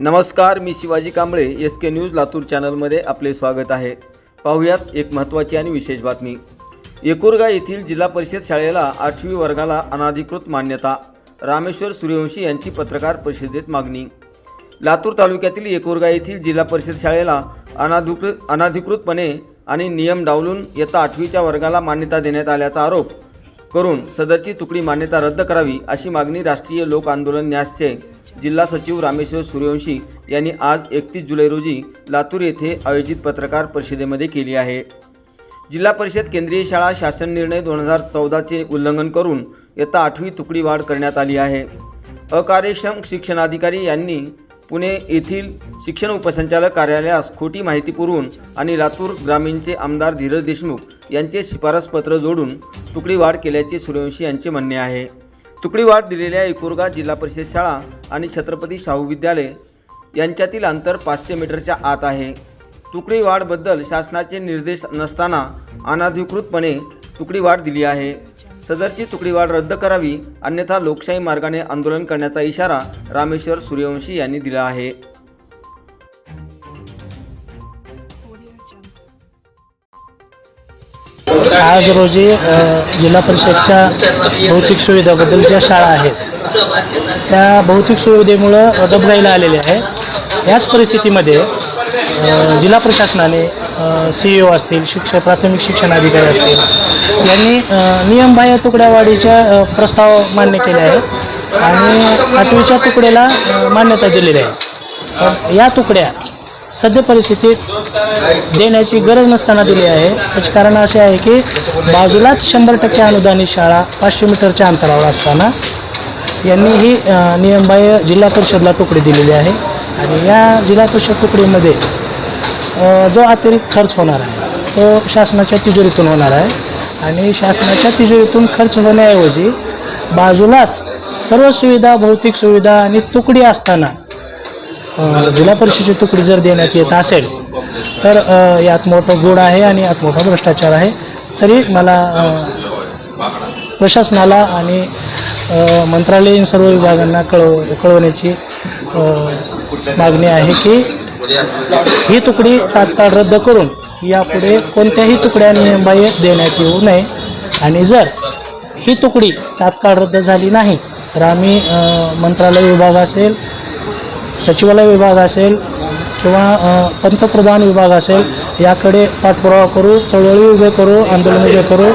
नमस्कार मी Shivaji Kamble S K news Latur चॅनलमध्ये आपले स्वागत आहे. पाहुयात एक महत्त्वाची आणि विशेष बातमी. एकुरगा येथील जिल्हा परिषद शाळेला आठवी वर्गाला अनाधिकृत मान्यता. रामेश्वर सूर्यवंशी यांची पत्रकार परिषदेत मागणी. लातूर तालुक्यातील एकुरगा येथील जिल्हा परिषद शाळेला अनाधिकृत अनाधिकृतपणे आणि नियम डावलून येता आठवीच्या वर्गाला मान्यता देण्यात आल्याचा आरोप करून सदरची तुकडी मान्यता रद्द करावी अशी मागणी राष्ट्रीय लोक आंदोलन न्यासचे जिल्हा सचिव रामेश्वर सूर्यवंशी यांनी आज एकतीस जुलै रोजी लातूर येथे आयोजित पत्रकार परिषदेमध्ये केली आहे. जिल्हा परिषद केंद्रीय शाळा शासन निर्णय दोन हजार चौदाचे उल्लंघन करून इयत्ता आठवी तुकडी वाढ करण्यात आली आहे. अकार्यक्षम शिक्षणाधिकारी यांनी पुणे येथील शिक्षण उपसंचालक कार्यालयास खोटी माहिती पुरवून आणि लातूर ग्रामीणचे आमदार धीरज देशमुख यांचे शिफारसपत्र जोडून तुकडी वाढ केल्याचे सूर्यवंशी यांचे म्हणणे आहे. तुकडीवाढ दिलेल्या एकुरगा जिल्हा परिषद शाळा आणि छत्रपती शाहू विद्यालय यांच्यातील अंतर पाचशे मीटरच्या आत आहे. तुकडीवाढबद्दल शासनाचे निर्देश नसताना अनाधिकृतपणे तुकडीवाढ दिली आहे. सदरची तुकडीवाढ रद्द करावी अन्यथा लोकशाही मार्गाने आंदोलन करण्याचा इशारा रामेश्वर सूर्यवंशी यांनी दिला आहे. आज रोजी जिल्हा परिषदच्या भौतिक सुविधाबद्दल ज्या शाळा आहेत त्या भौतिक सुविधेमुळं दबगाईला आलेल्या आहे याच परिस्थितीमध्ये जिल्हा प्रशासनाने सी ओ असतील शिक्षक प्राथमिक शिक्षण अधिकारी असतील यांनी नियमबाह्य तुकड्यावाढीच्या प्रस्ताव मान्य केले आहेत आणि आठवीच्या तुकड्याला मान्यता दिलेली आहे. या तुकड्या सद्य परिस्थितीत देण्याची गरज नसताना दिली आहे. त्याचे कारण असे आहे की बाजूलाच शंभर टक्के अनुदानित शाळा पाचशे मीटरच्या अंतरावर असताना यांनी ही नियमबाह्य जिल्हा परिषदला तुकडी दिलेली आहे. आणि या जिल्हा परिषद तुकडीमध्ये जो अतिरिक्त खर्च होणार आहे तो शासनाच्या तिजोरीतून होणार आहे. आणि शासनाच्या तिजोरीतून खर्च होण्याऐवजी बाजूलाच सर्व सुविधा भौतिक सुविधा आणि तुकडी असताना जिल्हा परिषदेची तुकडी जर देण्यात येत असेल तर यात मोठं गुण आहे आणि यात मोठा भ्रष्टाचार आहे. तरी मला प्रशासनाला आणि मंत्रालयीन सर्व विभागांना कळव कळवण्याची मागणी आहे की ही तुकडी तात्काळ रद्द करून यापुढे कोणत्याही तुकड्या नियमबाह्य देण्यात येऊ नये. आणि जर ही तुकडी तात्काळ रद्द झाली नाही तर आम्ही मंत्रालय विभाग असेल सचिवालय विभाग असेल किंवा पंतप्रधान विभाग असेल याकडे पाठपुरावा करू चळवळी उभे करू आंदोलन उभे करू.